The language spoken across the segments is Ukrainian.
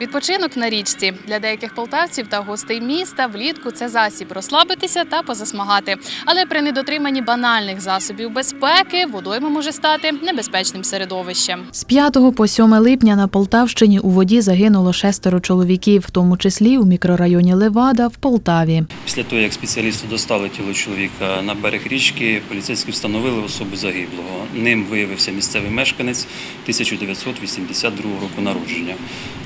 Відпочинок на річці для деяких полтавців та гостей міста влітку це засіб розслабитися та позасмагати. Але при недотриманні банальних засобів безпеки водойма може стати небезпечним середовищем. З 5 по 7 липня на Полтавщині у воді загинуло шестеро чоловіків, в тому числі у мікрорайоні Левада в Полтаві. Після того, як спеціалісти достали тіло чоловіка на берег річки, поліцейські встановили особу загиблого. Ним виявився місцевий мешканець 1982 року народження.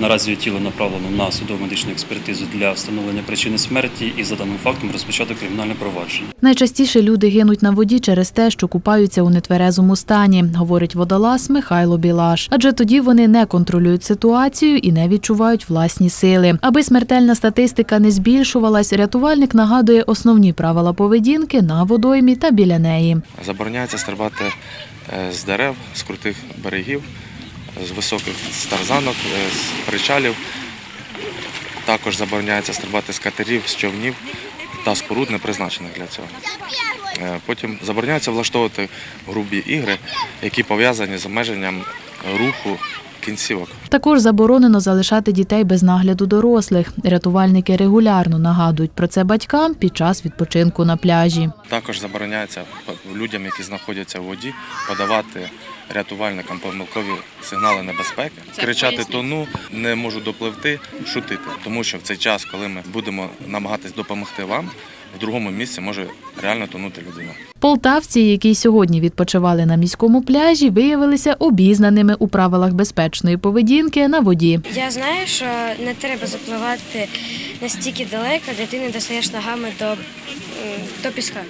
Наразі тіло направлено на судово медичну експертизу для встановлення причини смерті і за даним фактом розпочато кримінальне провадження. Найчастіше люди гинуть на воді через те, що купаються у нетверезому стані, говорить водолаз Михайло Білаш. Адже тоді вони не контролюють ситуацію і не відчувають власні сили. Аби смертельна статистика не збільшувалась, рятувальник нагадує основні правила поведінки на водоймі та біля неї. Забороняється стрибати е, з дерев, з крутих берегів, з високих старзанок, е, з причалів. Також забороняється стрибати з катерів, з човнів та споруд, не призначених для цього. Е, Потім забороняється влаштовувати грубі ігри, які пов'язані з обмеженням руху кінцівок. Також заборонено залишати дітей без нагляду дорослих. Рятувальники регулярно нагадують про це батькам під час відпочинку на пляжі. Також забороняється людям, які знаходяться в воді, подавати рятувальникам помилкові сигнали небезпеки, кричати тону, не можу допливти, шутити. Тому що в цей час, коли ми будемо намагатись допомогти вам, в другому місці може реально тонути людина. Полтавці, які сьогодні відпочивали на міському пляжі, виявилися обізнаними у правилах безпечної поведінки на воді. Я знаю, що не треба запливати настільки далеко, де ти не достаєш ногами до, до піска.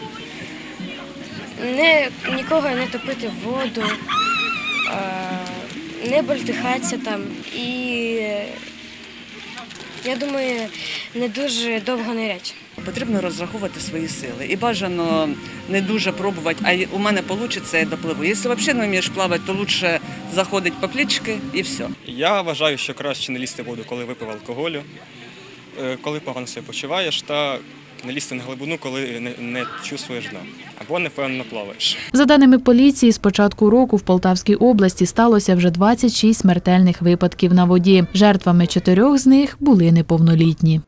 Не, нікого не топити в воду, не бультихатися там. І я думаю, не дуже довго нирять. Потрібно розраховувати свої сили. І бажано не дуже пробувати, а й у мене вийде, я допливу. Якщо взагалі не вмієш плавати, то краще заходить по плічки і все. Я вважаю, що краще не лізти в воду, коли випив алкоголю, е, коли погано себе почуваєш, та не лізти на глибину, коли не, не чувствуєш дна або невпевнено плаваєш. За даними поліції, з початку року в Полтавській області сталося вже 26 смертельних випадків на воді. Жертвами чотирьох з них були неповнолітні.